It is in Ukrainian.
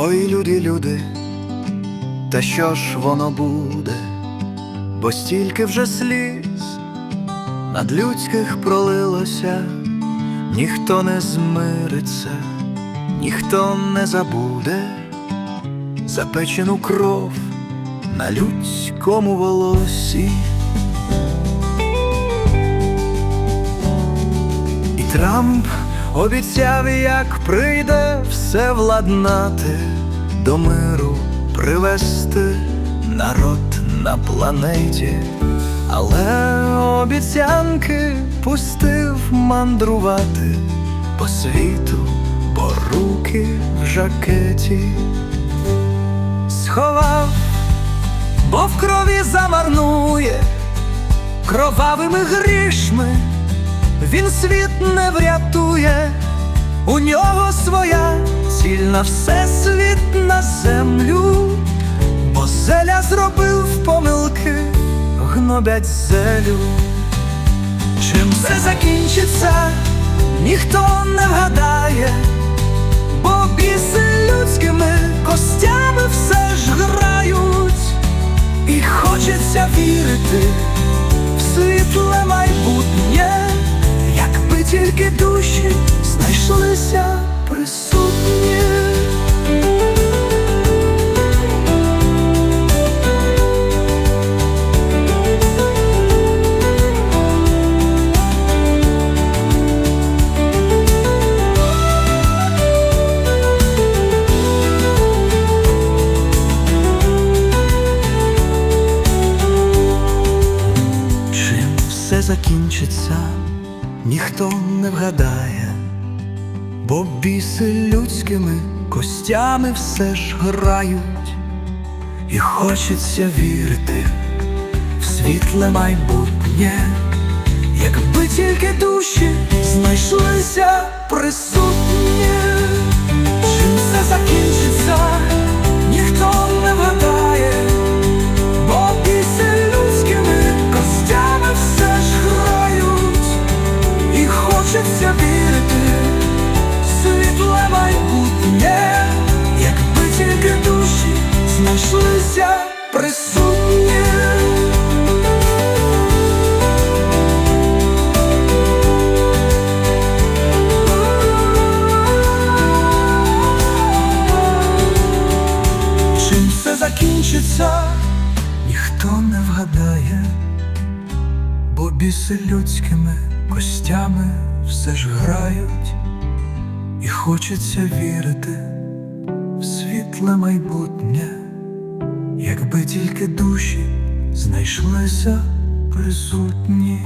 Ой, люди, люди, та що ж воно буде, бо стільки вже сліз над людських пролилося, ніхто не змириться, ніхто не забуде запечену кров на людському волосі. І Трамп обіцяв, як прийде все владнати, до миру привести народ на планеті, але обіцянки пустив мандрувати по світу, бо руки в жакеті сховав, бо в крові замарнує кровавими грішми. Він світ не врятує, у нього своя ціль на всесвіт на землю, бо зеля зробив помилки, гнобять зелю. Чим все закінчиться, ніхто не вгадає, бо біси закінчиться, ніхто не вгадає, бо біси людськими костями все ж грають, і хочеться вірити в світле майбутнє, якби тільки душі знайшлися присутні, присутні. Чим все закінчиться, ніхто не вгадає, бо біси людськими костями все ж грають, і хочеться вірити в світле майбутнє, якби тільки душі знайшлися присутні.